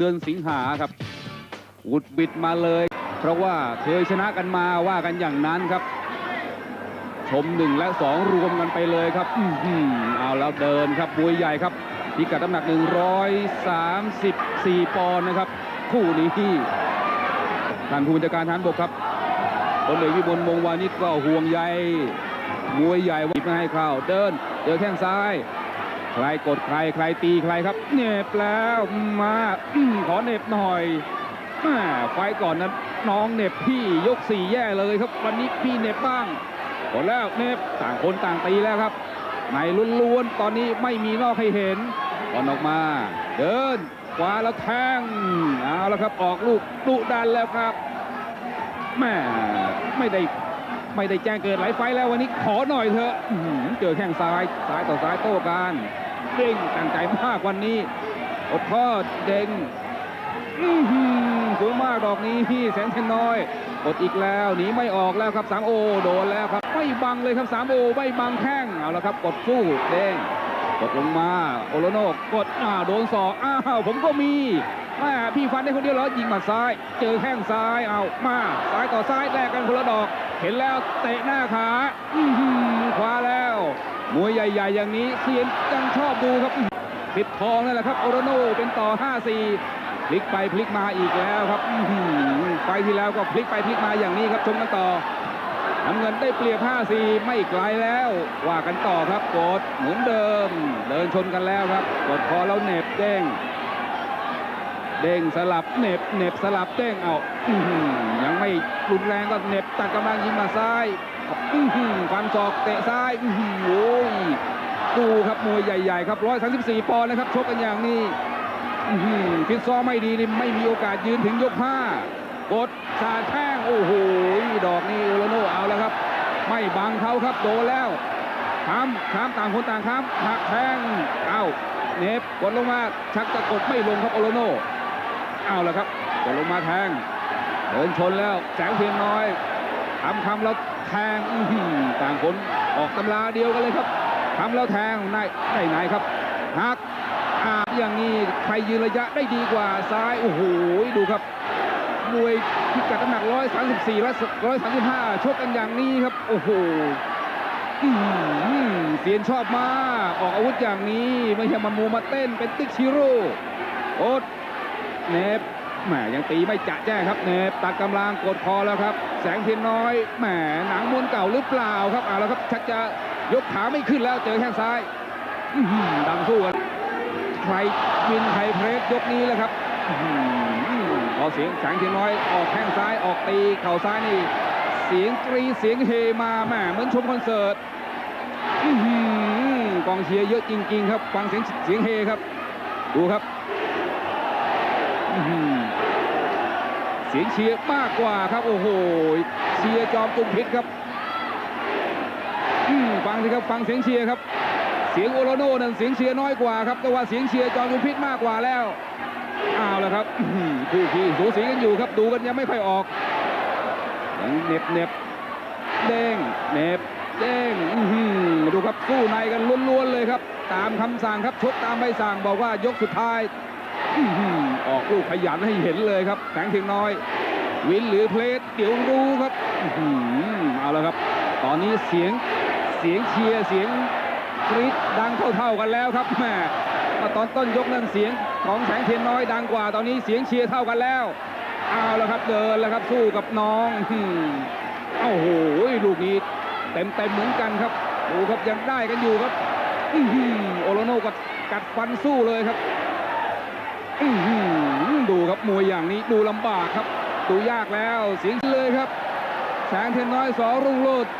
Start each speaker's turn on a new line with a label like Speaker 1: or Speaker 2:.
Speaker 1: เดือนสิงหาครับอุดบิดมาเลย เพราะว่าเคยชนะกันมาว่ากันอย่างนั้นครับ ชมหนึ่งและสองรวมกันไปเลยครับ อื้อหือเอาแล้วเดินครับมวยใหญ่ครับพิกัดน้ำหนัก 134 ปอนด์นะครับ คู่นี้ที่ท่านผู้บัญชาการทหารบกครับพลเอกวิบลวงวานิชก็ห่วงใยมวยใหญ่ว่าไม่ให้เข้าเดิน เจอแข้งซ้าย ใครกดใครใครตีใครครับเน็บแล้วมาขอเน็บหน่อยแม่ไฟก่อนนั้นน้องเน็บพี่ยกสี่แย่เลยครับ วันนี้พี่เน็บบ้างหมดแล้วเนฟต่างคนต่างตีแล้วครับในล้วนๆตอนนี้ไม่มีนอกให้เห็นบอลออกมา เดินขวาแล้วแทงเอาแล้วครับออกลูกดุดันแล้วครับแม่ไม่ได้ ไม่ได้แจ้งเกิดหลายไฟแล้ววันนี้ขอหน่อยเถอะเจอแข้งซ้ายซ้ายต่อซ้ายโต้กันเด้งตั้งใจมากวันนี้อดทอดเด้งอื้อหือสวยมากดอกนี้พี่แสนเทนน้อยกดอีกแล้วหนีไม่ออกแล้วครับ3โอโดนแล้วครับไม่บังเลยครับ3โอไม่บังแข้งเอาละครับกดสู้เด้งกดลงมาโอโลโนกดอ้าวโดนศอกอ้าวผมก็มีแม่พี่ฟันได้คนเดียวเหรอยิงหมัดซ้าย เจอแข้งซ้ายเอามาซ้ายต่อซ้ายแลกกันคนละดอก เห็นแล้วเตะหน้าขาคว้าแล้ว มวยใหญ่ ๆ อย่างนี้เซียนยังชอบดูครับปิดทองนั่นแหละครับโอโลโนเป็นต่อ 5-4 พลิกไปพลิกมาอีกแล้วครับไฟที่แล้วก็พลิกไปพลิกมาอย่างนี้ครับชมกันต่อน้ำเงินได้เปรียบ 5-4 ไม่ไกลแล้ว ว่ากันต่อครับกดเหมือนเดิม เดินชนกันแล้วครับกดคอแล้วเหน็บเด้ง เด้งสลับเน็บเน็บสลับเด้งเอาอยังไม่รุนแรงก็เน็บตัดกำลังยิงมาซ้ายอื้อหือฟันศอกเตะซ้ายอื้หือโอ้ยดูครับมวยใหญ่ๆครับ134ปอนด์นะครับชกกันอย่างนี้อื้หือฟิตซ้อมไม่ดีนี่ไม่มีโอกาสยืนถึงยกห้ากดสาดแท่งโอ้โหดอกนี้โอโลโนเอาแล้วครับ ไม่บังเขาครับโดนแล้วค้ำค้ำต่างคนต่างค้ำหักแทงเอาเนฟกดลงมาชักจะกดไม่ลงครับโอโลโน เอาล้วครับกดลงมาแทงเดินชนแล้วแสงเพียงน้อยทำคำแล้วแทงอือหือต่างคนออกตำราเดียวกันเลยครับทำแล้วแทงได้ได้ไหนครับหักอาอย่างนี้ใครยืนระยะได้ดีกว่าซ้ายโอ้โหดูครับมวยพิกัดน้ำหนัก 134 และ 135 ชกกันอย่างนี้ครับ โอ้โหอื้อหือเสียนชอบมาก ออกอาวุธอย่างนี้ ไม่ใช่มามูมาเต้นเป็นติ๊กชิโร่โอ๊ต เนบแหมยังตีไม่จะแจ้งครับเนบตัดกำลังกดคอแล้วครับ แสงเทียนน้อยแหมหนังมวนเก่าหรือเปล่าครับเอาแล้วครับชักจะยกขาไม่ขึ้นแล้วเจอแข้งซ้ายดังสู้กันใครวินใครเพรสยกนี้แหละครับออเสียงแสงเทียนน้อยออกแข้งซ้ายออกตีเข่าซ้ายนี่เสียงกรีเสียงเฮมาแหมเหมือนชมคอนเสิร์ตกองเชียร์เยอะจริง ๆ ครับ ฟังเสียงเสียงเฮครับ ดูครับ เสียงเชียร์มากกว่าครับ โอ้โหเชียร์จอมจุมพิษครับฟังสิครับฟังเสียงเชียร์ครับ เสียงโอโลโน่นั่นเสียงเชียร์น้อยกว่าครับ แต่ว่าเสียงเชียร์จอมยุทธพิษมากกว่าแล้วเอาละครับคู่ขี้สูสีกันอยู่ครับดูกันยังไม่ค่อยออกยังเหน็บเหน็บเด้งเหน็บเด้งดูครับสู้ในกันล้วนๆเลยครับ ตามคำสั่งครับชกตามใบสั่งบอกว่ายกสุดท้าย ออหือออกลูกขยันให้เห็นเลยครับแสงเทียงน้อย วินหรือเพลทเดี๋ยวรู้ครับอื้อหือเอาละครับ ตอนนี้เสียงเสียงเชียร์เสียงกรี๊ดดังเท่าๆกันแล้วครับแม่ตอนต้นยกนั้นเสียงของแสงเทียนน้อยดังกว่า ตอนนี้เสียงเชียร์เท่ากันแล้วเอาแล้วครับเดินแล้วครับสู้กับน้องอืมโอ้โหลูกนี้เต็มเต็มๆเหมือนกันครับดูครับยังได้กันอยู่ครับโอโลโนก็กัดฟันสู้เลยครับ มวยอย่างนี้ดูลำบากครับ ดูยากแล้วเสียงเลยครับแสงเทนน้อยสอรุ่งโรจน์